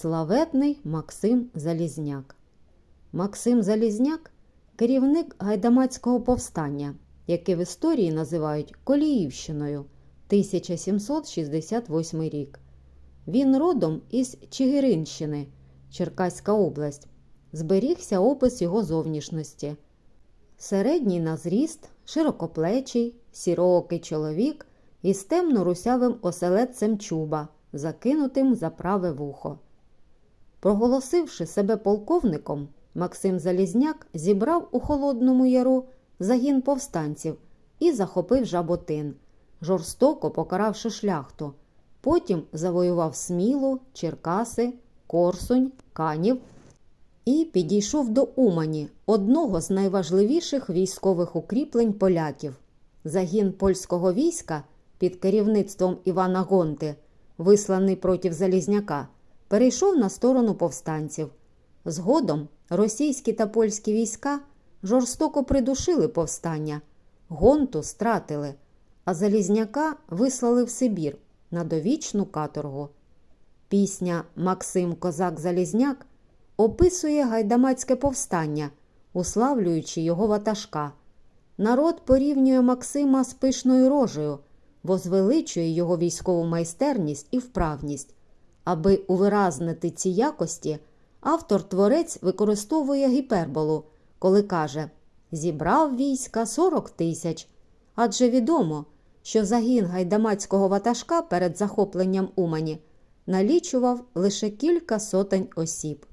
Славетний Максим Залізняк. Максим Залізняк керівник гайдамацького повстання, яке в історії називають Коліївщиною 1768 рік. Він родом із Чигиринщини, Черкаська область. Зберігся опис його зовнішності. Середній на зріст, широкоплечий, сіроокий чоловік із темно-русявим оселедцем чуба, закинутим за праве вухо. Проголосивши себе полковником, Максим Залізняк зібрав у Холодному Яру загін повстанців і захопив Жаботин, жорстоко покаравши шляхту. Потім завоював Смілу, Черкаси, Корсунь, Канів і підійшов до Умані, одного з найважливіших військових укріплень поляків. Загін польського війська під керівництвом Івана Гонти, висланий проти Залізняка, перейшов на сторону повстанців. Згодом російські та польські війська жорстоко придушили повстання, гонту стратили, а Залізняка вислали в Сибір на довічну каторгу. Пісня Максим Козак Залізняк описує гайдамацьке повстання, уславлюючи його ватажка. Народ порівнює Максима з пишною рожею, возвеличує його військову майстерність і вправність. Аби увиразнити ці якості, автор-творець використовує гіперболу, коли каже зібрав війська 40 тисяч. Адже відомо, що загін гайдамацького ватажка перед захопленням Умані налічував лише кілька сотень осіб.